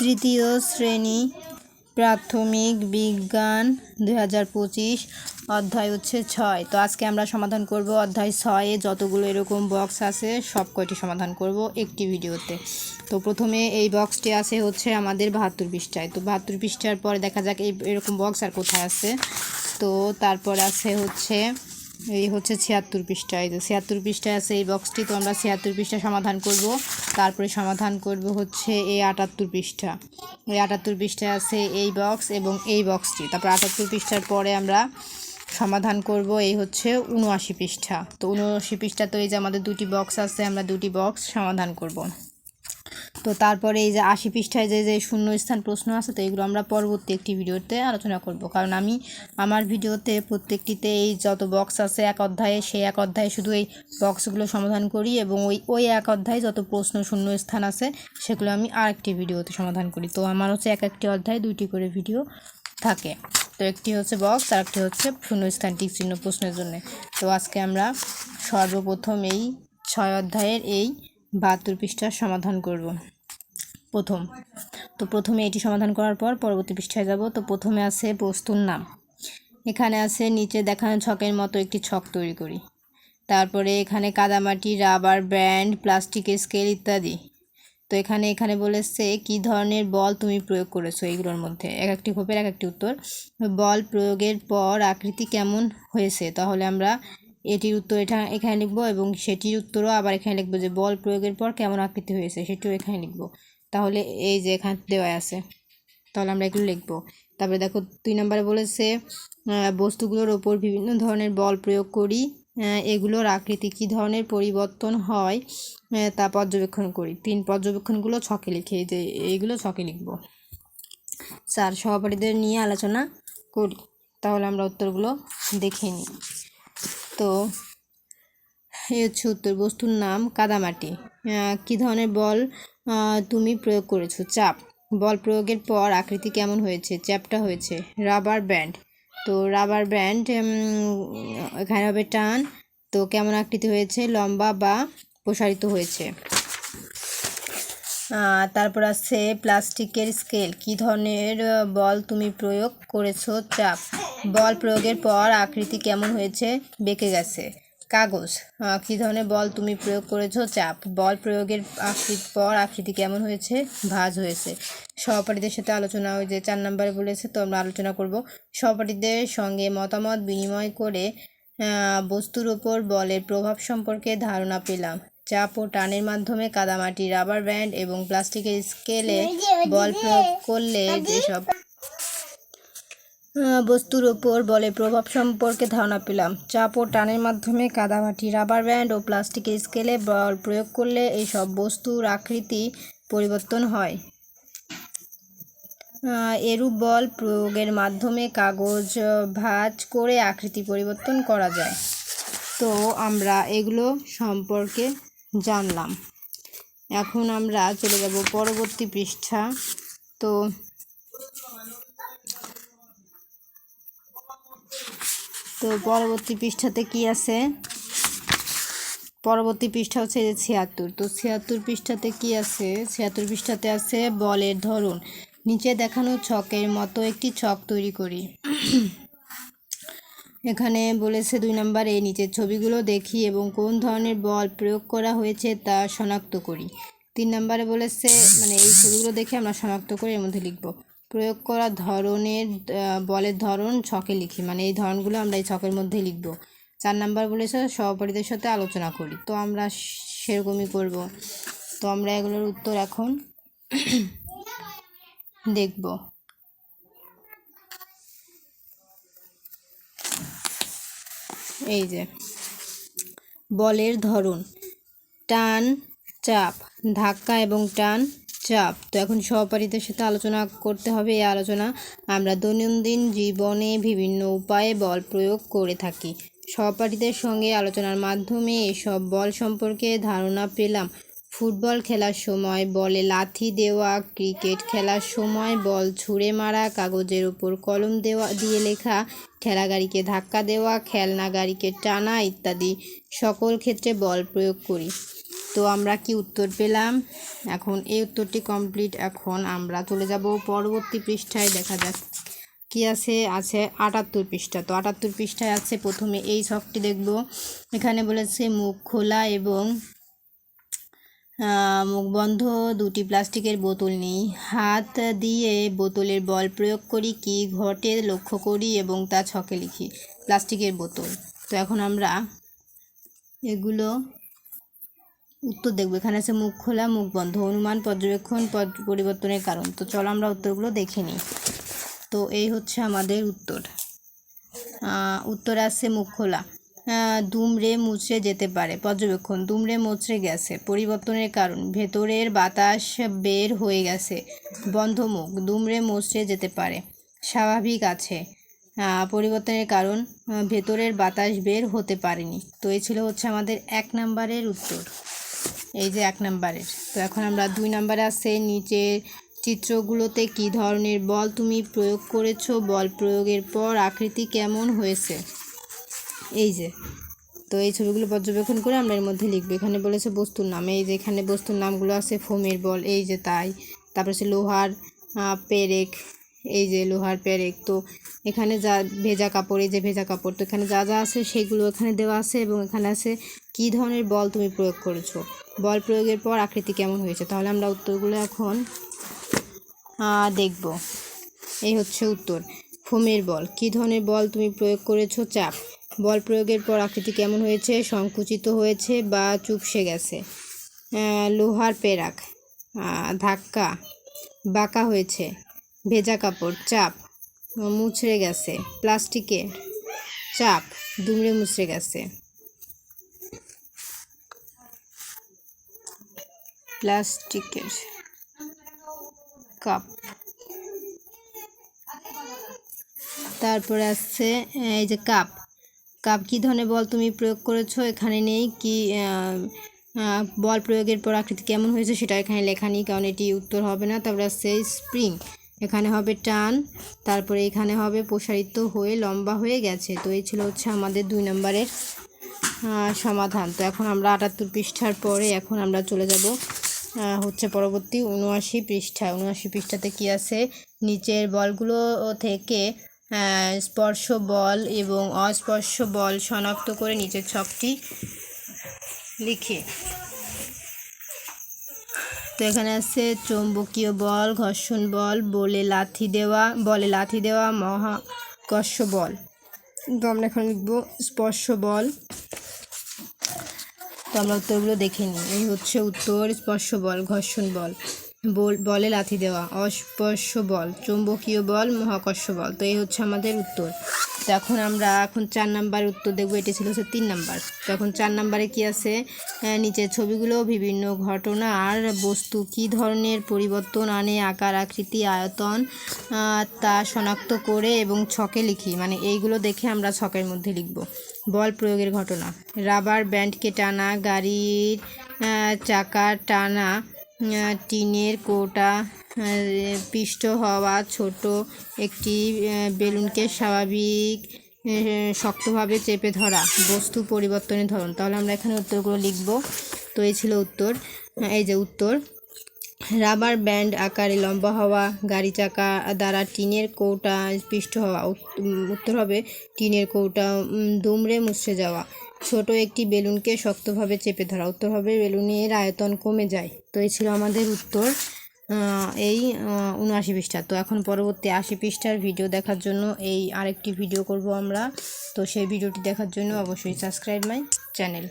তৃতীয় শ্রেণি প্রাথমিক বিজ্ঞান দুই হাজার পঁচিশ, অধ্যায় হচ্ছে ছয়। তো আজকে আমরা সমাধান করব অধ্যায় ছয়ে যতগুলো এরকম বক্স আছে সব কয়টি সমাধান করব একটি ভিডিওতে। তো প্রথমে এই বক্সটি আছে হচ্ছে আমাদের বাহাত্তর পৃষ্ঠায়। তো বাহাত্তর পৃষ্ঠার পরে দেখা যাক এই এরকম বক্স আর কোথায় আছে। তো তারপর আছে হচ্ছে এই হচ্ছে ছিয়াত্তর পৃষ্ঠা, এই যে ছিয়াত্তর পৃষ্ঠায় আছে এই বক্সটি তো আমরা ছিয়াত্তর পৃষ্ঠা সমাধান করব। তারপরে সমাধান করব হচ্ছে এই আটাত্তর পৃষ্ঠা। এই আটাত্তর পৃষ্ঠায় আছে এই বক্স এবং এই বক্সটি তারপর আটাত্তর পৃষ্ঠার পরে আমরা সমাধান করব এই হচ্ছে উনআশি পৃষ্ঠা। তো উনআশি পৃষ্ঠা তো এই যে আমাদের দুটি বক্স আছে, আমরা দুটি বক্স সমাধান করব। তো তারপরে এই যে আশি পৃষ্ঠায় যে যে শূন্যস্থান প্রশ্ন আছে, তো এগুলো আমরা পরবর্তী একটি ভিডিওতে আলোচনা করব। কারণ আমি, আমার ভিডিওতে প্রত্যেকটিতে এই যত বক্স আছে, এক অধ্যায়ে, সেই এক অধ্যায়ে শুধু এই বক্সগুলো সমাধান করি এবং ওই ওই এক অধ্যায়ে যত প্রশ্ন শূন্যস্থান আছে, সেগুলো আমি আরেকটি ভিডিওতে সমাধান করি। তো আমার হচ্ছে এক একটি অধ্যায়ে দুইটি করে ভিডিও থাকে। তো একটি হচ্ছে বক্স আর একটি হচ্ছে শূন্যস্থান টিক চিহ্ন প্রশ্নের জন্য। তো আজকে আমরা সর্বপ্রথম এই ছয় অধ্যায়ের এই বাহাত্তর পৃষ্ঠার সমাধান করব। প্রথম। তো প্রথমে এটি সমাধান করার পর পরবর্তী পৃষ্ঠায় যাব। তো প্রথমে আছে বস্তুর নাম। এখানে আছে নিচে দেখানো ছকের মতো একটি ছক তৈরি করি। তারপরে এখানে কাদামাটি, রাবার ব্যান্ড প্লাস্টিকের স্কেল ইত্যাদি। তো এখানে এখানে বলেছে কি ধরনের বল তুমি প্রয়োগ করেছ এইগুলোর মধ্যে? এক একটি খোপের এক একটি উত্তর। বল প্রয়োগের পর আকৃতি কেমন হয়েছে? তাহলে আমরা এটির উত্তর এটা এখানে লিখব এবং সেটির উত্তরও আবার এখানে লিখব যে বল প্রয়োগের পর কেমন আকৃতি হয়েছে সেটিও এখানে লিখব। তাহলে এই যে এখানে দেওয়া আছে। তাহলে আমরা এগুলো লিখব। তারপরে দেখো দুই নম্বরে বলেছে বস্তুগুলোর ওপর বিভিন্ন ধরনের বল প্রয়োগ করি এগুলোর আকৃতি কী ধরনের পরিবর্তন হয় তা পর্যবেক্ষণ করি। তিন পর্যবেক্ষণগুলো ছকে লিখে যে এইগুলো ছকে লিখব। চার সহপাঠীদের নিয়ে আলোচনা করি। তাহলে আমরা উত্তরগুলো দেখে নিই। তো এই হচ্ছে উত্তর বস্তুর নাম কাদামাটি। কি ধরনের বল তুমি প্রয়োগ করেছ? চাপ। বল প্রয়োগের পর আকৃতি কেমন হয়েছে? চ্যাপটা হয়েছে। Rubber band. তো রাবার ব্যান্ড এখানে হবে টান। তো কেমন আকৃতি হয়েছে? লম্বা বা প্রসারিত হয়েছে। তারপর আছে প্লাস্টিকের স্কেল। কি ধরনের বল তুমি প্রয়োগ করেছ? চাপ। বল প্রয়োগের পর আকৃতি কেমন হয়েছে? বেঁকে গেছে। কাগজ। কী ধরনের বল তুমি প্রয়োগ করেছ? চাপ। বল প্রয়োগের আকৃতি পর আকৃতি কেমন হয়েছে? ভাঁজ হয়েছে। সহপাঠীদের সাথে আলোচনা, ওই যে চার নম্বরে বলেছে, তো আমরা আলোচনা করব। সহপাঠীদের সঙ্গে মতামত বিনিময় করে বস্তুর ওপর বলের প্রভাব সম্পর্কে ধারণা পেলাম। চাপ ও টানের মাধ্যমে কাদামাটি রাবার ব্যান্ড এবং প্লাস্টিকের স্কেলে বল প্রয়োগ করলে যেসব বস্তুর ওপর বলে প্রভাব সম্পর্কে ধারণা পেলাম। চাপ ও টানের মাধ্যমে কাদামাটি রাবার ব্যান্ড ও প্লাস্টিকের স্কেলে বল প্রয়োগ করলে এইসব বস্তুর আকৃতি পরিবর্তন হয়। এরূপ বল প্রয়োগের মাধ্যমে কাগজ ভাঁজ করে আকৃতি পরিবর্তন করা যায়। তো আমরা এগুলো সম্পর্কে জানলাম। এখন আমরা চলে যাব পরবর্তী পৃষ্ঠা। তো তো পরবর্তী পৃষ্ঠাতে কি আছে? পরবর্তী পৃষ্ঠা হচ্ছে যে ছিয়াত্তর। তো ছিয়াত্তর পৃষ্ঠাতে কি আছে? ছিয়াত্তর পৃষ্ঠাতে আছে বলের ধরন। নিচে দেখানো ছকের মতো একটি ছক তৈরি করি। এখানে বলেছে দুই নম্বর এই নিচের ছবিগুলো দেখি এবং কোন ধরনের বল প্রয়োগ করা হয়েছে তা শনাক্ত করি। তিন নম্বরে বলেছে মানে এই ছবিগুলো দেখে আমরা শনাক্ত করে এর মধ্যে লিখব। প্রয়োগ করা ধরনের বলের ধরন ছকে লিখি মানে এই ধরনগুলো আমরা এই ছকের মধ্যে লিখব। চার নাম্বার বলেছে, সহপাঠীদের সাথে আলোচনা করি। তো আমরা সেরকমই করব। তো আমরা এগুলোর উত্তর এখন দেখব। এই যে, বলের ধরন, টান, চাপ, ধাক্কা এবং টান, চাপ। তো এখন সহপাঠীদের সাথে আলোচনা করতে হবে। এই আলোচনা আমরা দৈনন্দিন জীবনে বিভিন্ন উপায়ে বল প্রয়োগ করে থাকি। সহপাঠীদের সঙ্গে আলোচনার মাধ্যমে এসব বল সম্পর্কে ধারণা পেলাম। ফুটবল খেলার সময় বলে লাথি দেওয়া, ক্রিকেট খেলার সময় বল ছুঁড়ে মারা, কাগজের ওপর কলম দেওয়া, দিয়ে লেখা ঠেলা গাড়িকে ধাক্কা দেওয়া, খেলনা গাড়িকে টানা ইত্যাদি সকল ক্ষেত্রে বল প্রয়োগ করি। তো আমরা কি উত্তর পেলাম? এখন এই উত্তরটি কমপ্লিট এখন আমরা চলে যাব পরবর্তী পৃষ্ঠায়, দেখা যাক কি আছে আছে আটাত্তর পৃষ্ঠা। তো আটাত্তর পৃষ্ঠায় আছে, প্রথমে এই শখটি দেখব। এখানে বলেছে মুখ খোলা এবং মুখ বন্ধ, দুটি প্লাস্টিকের বোতল নেই। হাত দিয়ে বোতলের বল প্রয়োগ করি কি ঘটে লক্ষ্য করি এবং তা ছকে লিখি। প্লাস্টিকের বোতল। তো এখন আমরা এগুলো উত্তর দেখব। এখানে আছে মুখ খোলা, মুখ বন্ধ, অনুমান, পর্যবেক্ষণ পরিবর্তনের কারণ। তো চলো আমরা উত্তরগুলো দেখে নিই। তো এই হচ্ছে আমাদের উত্তর। উত্তর আছে মুখ খোলা। দুমড়ে মুচড়ে যেতে পারে। পর্যবেক্ষণ, দুমড়ে মুচড়ে গেছে। পরিবর্তনের কারণ, ভেতরের বাতাস বের হয়ে গেছে। বন্ধ মুখ দুমড়ে মুচড়ে যেতে পারে। স্বাভাবিক আছে। পরিবর্তনের কারণ ভেতরের বাতাস বের হতে পারেনি। তো এই ছিল হচ্ছে আমাদের এক নাম্বারের উত্তর। এই যে এক নাম্বারের। তো এখন আমরা দুই নাম্বারে আছে নিচের চিত্রগুলোতে কি ধরনের বল তুমি প্রয়োগ করেছ? বল প্রয়োগের পর আকৃতি কেমন হয়েছে? এই যে। তো এই ছবিগুলো পর্যবেক্ষণ করে আমরা এর মধ্যে লিখব। এখানে বলেছে বস্তুর নাম। এই যে এখানে বস্তুর নামগুলো আছে, ফোমের বল, এই যে তাই। তারপর আছে লোহার পেরেক, এই যে লোহার পেরেক। তো এখানে যা ভেজা কাপড়, এই যে ভেজা কাপড়। তো এখানে যা যা আছে সেগুলো এখানে দেওয়া আছে এবং এখানে আছে কী ধরনের বল তুমি প্রয়োগ করেছ? বল প্রয়োগের পর আকৃতি কেমন হয়েছে? তাহলে আমরা উত্তরগুলো এখন দেখব। এই হচ্ছে উত্তর। ফোমের বল। কী ধরনের বল তুমি প্রয়োগ করেছ? চাপ। বল প্রয়োগের পর আকৃতি কেমন হয়েছে? সংকুচিত হয়েছে বা চুপসে গেছে? লোহার পেরাক ধাক্কা, বাঁকা হয়েছে, ভেজা কাপড়, চাপ, মুছড়ে গেছে, প্লাস্টিকের চাপ, দুমড়ে মুছড়ে গেছে। প্লাস্টিকের কাপ। তারপরে আসছে, এই যে কাপ। কাপ কী ধরনের বল তুমি প্রয়োগ করেছ? এখানে নেই কি বল প্রয়োগের পর আকৃতি কেমন হয়েছে সেটা এখানে লেখা নেই, কারণ এটি উত্তর হবে না। তারপরে আসছে স্প্রিং। এখানে হবে টান, তারপরে এখানে হবে প্রসারিত হয়ে লম্বা হয়ে গেছে। তো এই ছিল হচ্ছে আমাদের দুই নম্বরের সমাধান। তো এখন আমরা আটাত্তর পৃষ্ঠার পরে এখন আমরা চলে যাব হচ্ছে পরবর্তী উনআশি পৃষ্ঠা। উনআশি পৃষ্ঠাতে কি আছে? নিচের বলগুলো থেকে স্পর্শ বল এবং অস্পর্শ বল শনাক্ত করে নিচের ছকটি লিখে। তো এখানে আছে চৌম্বকীয় বল, ঘর্ষণ বল, বলে লাথি দেওয়া, বলে লাথি দেওয়া মহাকর্ষ বল তো আমরা এখন লিখব স্পর্শ বল তো আমরা উত্তরগুলো দেখে নিই। এই হচ্ছে উত্তর স্পর্শ বল ঘর্ষণ বল। বল- লাথি দেওয়া। অস্পর্শ বল চৌম্বকীয় বল মহাকর্ষ বল তো এই হচ্ছে আমাদের উত্তর। তো এখন আমরা এখন চার নাম্বার উত্তর দেখব এটি ছিল হচ্ছে তিন নাম্বার। তো এখন চার নাম্বারে কি আছে? নিচের ছবিগুলো বিভিন্ন ঘটনা আর বস্তু কি ধরনের পরিবর্তন আনে আকার আকৃতি আয়তন তা শনাক্ত করে এবং ছকে লিখি। মানে এইগুলো দেখে আমরা ছকের মধ্যে লিখব। বল প্রয়োগের ঘটনা। রাবার ব্যান্ডকে টানা গাড়ির আহ, চাকা টানা টিনের কোটা পিষ্ট হওয়া ছোট একটি বেলুনকে স্বাভাবিক শক্তভাবে চেপে ধরা, বস্তু পরিবর্তনের ধরন। তাহলে আমরা এখানে উত্তরগুলো লিখব। তো এই ছিল উত্তর। এই যে উত্তর। রাবার ব্যান্ড আকারে লম্বা হওয়া, গাড়ি চাকা দ্বারা টিনের কৌটা পিষ্ট হওয়া উত্তর হবে, টিনের কৌটা দুমড়ে মুচড়ে যাওয়া। ছোট একটি বেলুনকে শক্তভাবে চেপে ধরা। উত্তরভাবে বেলুনের আয়তন কমে যায়। তো এই ছিল আমাদের উত্তর এই উনআশি পৃষ্ঠা। তো এখন পরবর্তী আশি পৃষ্ঠার ভিডিও দেখার জন্য এই আরেকটি ভিডিও করব আমরা। তো সেই ভিডিওটি দেখার জন্য অবশ্যই সাবস্ক্রাইব মাই চ্যানেল